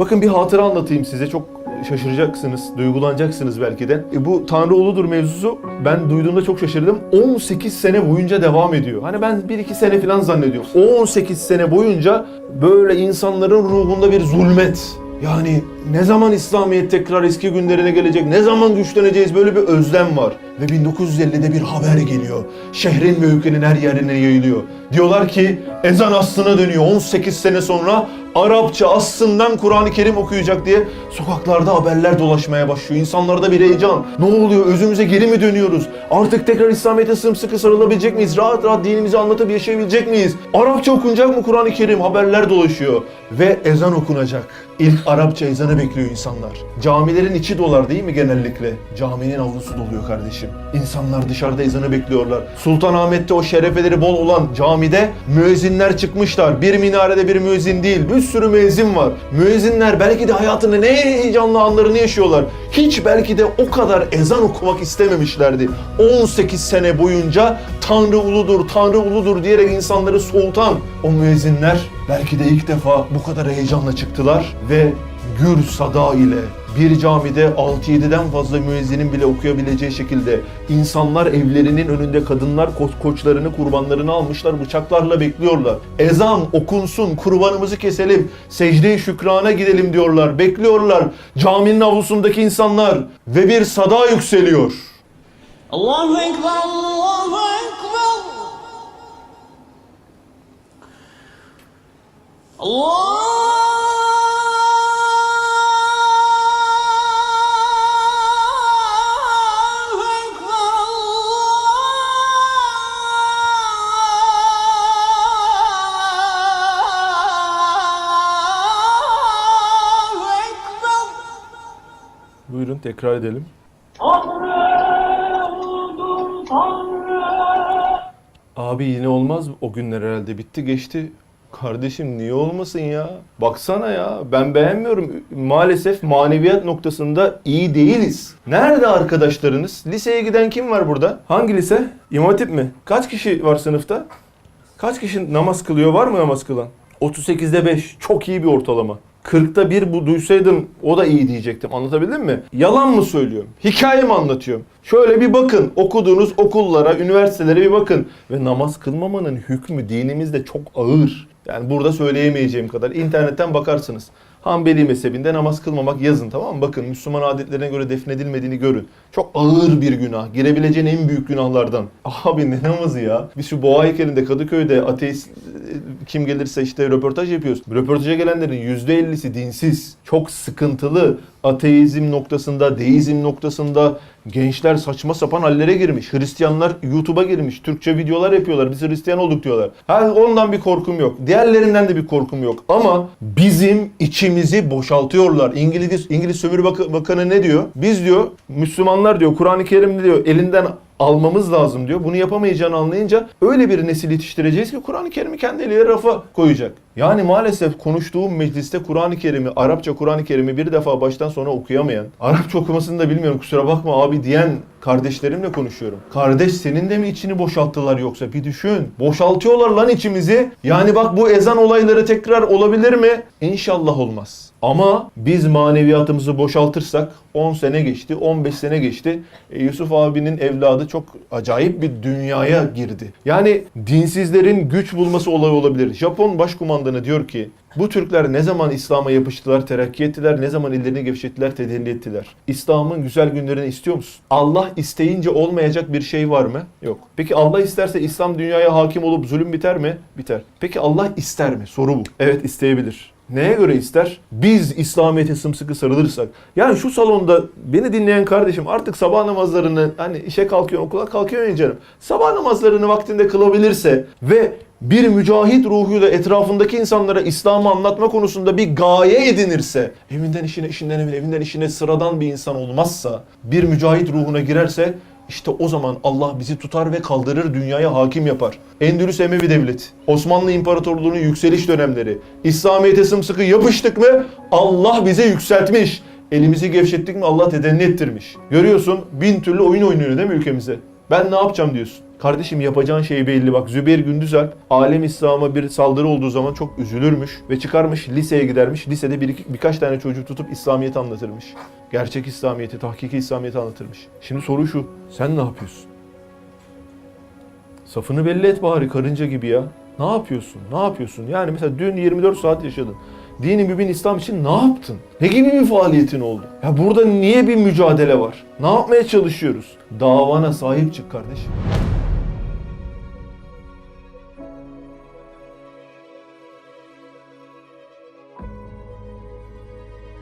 Bakın bir hatıra anlatayım size. Çok şaşıracaksınız, duygulanacaksınız belki de. E, bu Tanrı uludur mevzusu ben duyduğumda çok şaşırdım. 18 sene boyunca devam ediyor. Hani ben 1-2 sene falan zannediyorum. 18 sene boyunca böyle insanların ruhunda bir zulmet. Yani ne zaman İslamiyet tekrar eski günlerine gelecek, ne zaman güçleneceğiz böyle bir özlem var. Ve 1950'de bir haber geliyor. Şehrin ve ülkenin her yerine yayılıyor. Diyorlar ki ezan aslına dönüyor. 18 sene sonra Arapça aslından Kur'an-ı Kerim okuyacak diye sokaklarda haberler dolaşmaya başlıyor. İnsanlarda bir heyecan. Ne oluyor? Özümüze geri mi dönüyoruz? Artık tekrar İslamiyet'e sımsıkı sarılabilecek miyiz? Rahat rahat dinimizi anlatıp yaşayabilecek miyiz? Arapça okunacak mı Kur'an-ı Kerim? Haberler dolaşıyor. Ve ezan okunacak. İlk Arapça ezanı bekliyor insanlar. Camilerin içi dolar değil mi genellikle? Caminin avlusu doluyor kardeşim. İnsanlar dışarıda ezanı bekliyorlar. Sultanahmet'te o şerefeleri bol olan camide müezzinler çıkmışlar. Bir minarede bir müezzin değil, bir sürü müezzin var. Müezzinler belki de hayatının en heyecanlı anlarını yaşıyorlar. Hiç belki de o kadar ezan okumak istememişlerdi. 18 sene boyunca Tanrı uludur, Tanrı uludur diyerek insanları soğutan o müezzinler belki de ilk defa bu kadar heyecanla çıktılar ve gür sada ile bir camide 6-7'den fazla müezzinin bile okuyabileceği şekilde insanlar evlerinin önünde kadınlar ko- koçlarını kurbanlarını almışlar bıçaklarla bekliyorlar. Ezan okunsun kurbanımızı keselim secde-i şükrana gidelim diyorlar bekliyorlar caminin avlusundaki insanlar ve bir sada yükseliyor. Allahu Ekber, Allahu Ekber. Allahu tekrar edelim. Tanrı uludur Tanrı. Abi yine olmaz o günler herhalde bitti geçti. Kardeşim niye olmasın ya? Baksana ya ben beğenmiyorum. Maalesef maneviyat noktasında iyi değiliz. Nerede arkadaşlarınız? Liseye giden kim var burada? Hangi lise? İmam Hatip mi? Kaç kişi var sınıfta? Kaç kişi namaz kılıyor? Var mı namaz kılan? 38'de 5. Çok iyi bir ortalama. 40'ta 1 bu duysaydım o da iyi diyecektim. Anlatabildim mi? Yalan mı söylüyorum? Hikaye mi anlatıyorum? Şöyle bir bakın. Okuduğunuz okullara, üniversitelere bir bakın. Ve namaz kılmamanın hükmü dinimizde çok ağır. Yani burada söyleyemeyeceğim kadar. İnternetten bakarsınız. Hanbeli mezhebinde namaz kılmamak yazın tamam mı? Bakın Müslüman adetlerine göre defnedilmediğini görün. Çok ağır bir günah. Girebileceğin en büyük günahlardan. Abi ne namazı ya? Biz şu boğa heykelinde Kadıköy'de ateist e, kim gelirse işte röportaj yapıyoruz. Röportaja gelenlerin %50'si dinsiz. Çok sıkıntılı. Ateizm noktasında, deizm noktasında gençler saçma sapan hallere girmiş. Hristiyanlar YouTube'a girmiş. Türkçe videolar yapıyorlar. Biz Hristiyan olduk diyorlar. Ha, ondan bir korkum yok. Diğerlerinden de bir korkum yok. Ama bizim içimizi boşaltıyorlar. İngiliz İngiliz Sömürü Bak- Bakanı ne diyor? Biz diyor Müslümanlar diyor Kur'an-ı Kerim'de diyor elinden almamız lazım diyor. Bunu yapamayacağını anlayınca öyle bir nesil yetiştireceğiz ki Kur'an-ı Kerim'i kendi eliyle rafa koyacak. Yani maalesef konuştuğum mecliste Kur'an-ı Kerim'i, Arapça Kur'an-ı Kerim'i bir defa baştan sona okuyamayan, Arapça okumasını da bilmiyorum kusura bakma abi diyen kardeşlerimle konuşuyorum. Kardeş senin de mi içini boşalttılar yoksa bir düşün. Boşaltıyorlar lan içimizi. Yani bak bu ezan olayları tekrar olabilir mi? İnşallah olmaz. Ama biz maneviyatımızı boşaltırsak 10 sene geçti, 15 sene geçti. E, Yusuf abinin evladı çok acayip bir dünyaya girdi. Yani dinsizlerin güç bulması olay olabilir. Japon başkumandanı diyor ki bu Türkler ne zaman İslam'a yapıştılar, terakki ettiler, ne zaman ellerini gevşettiler, tedelli ettiler. İslam'ın güzel günlerini istiyor musun? Allah isteyince olmayacak bir şey var mı? Yok. Peki Allah isterse İslam dünyaya hakim olup zulüm biter mi? Biter. Peki Allah ister mi? Soru bu. Evet isteyebilir. Neye göre ister? Biz İslamiyet'e sımsıkı sarılırsak. Yani şu salonda beni dinleyen kardeşim artık sabah namazlarını hani işe kalkıyor okula kalkıyor canım. Sabah namazlarını vaktinde kılabilirse ve bir mücahit ruhuyla etrafındaki insanlara İslam'ı anlatma konusunda bir gaye edinirse, evinden işine, işinden evine, evinden işine sıradan bir insan olmazsa, bir mücahit ruhuna girerse işte o zaman Allah bizi tutar ve kaldırır dünyaya hakim yapar. Endülüs Emevi Devleti, Osmanlı İmparatorluğu'nun yükseliş dönemleri, İslamiyet'e sımsıkı yapıştık mı Allah bize yükseltmiş. Elimizi gevşettik mi Allah tedenni ettirmiş. Görüyorsun bin türlü oyun oynuyor değil mi ülkemize? Ben ne yapacağım diyorsun. Kardeşim yapacağın şey belli bak. Zübeyir Gündüzalp alem İslam'a bir saldırı olduğu zaman çok üzülürmüş ve çıkarmış liseye gidermiş. Lisede bir, iki- birkaç tane çocuk tutup İslamiyet'i anlatırmış. Gerçek İslamiyet'i, tahkiki İslamiyet'i anlatırmış. Şimdi soru şu. Sen ne yapıyorsun? Safını belli et bari karınca gibi ya. Ne yapıyorsun? Ne yapıyorsun? Yani mesela dün 24 saat yaşadın. Dini mübin İslam için ne yaptın? Ne gibi bir faaliyetin oldu? Ya burada niye bir mücadele var? Ne yapmaya çalışıyoruz? Davana sahip çık kardeşim.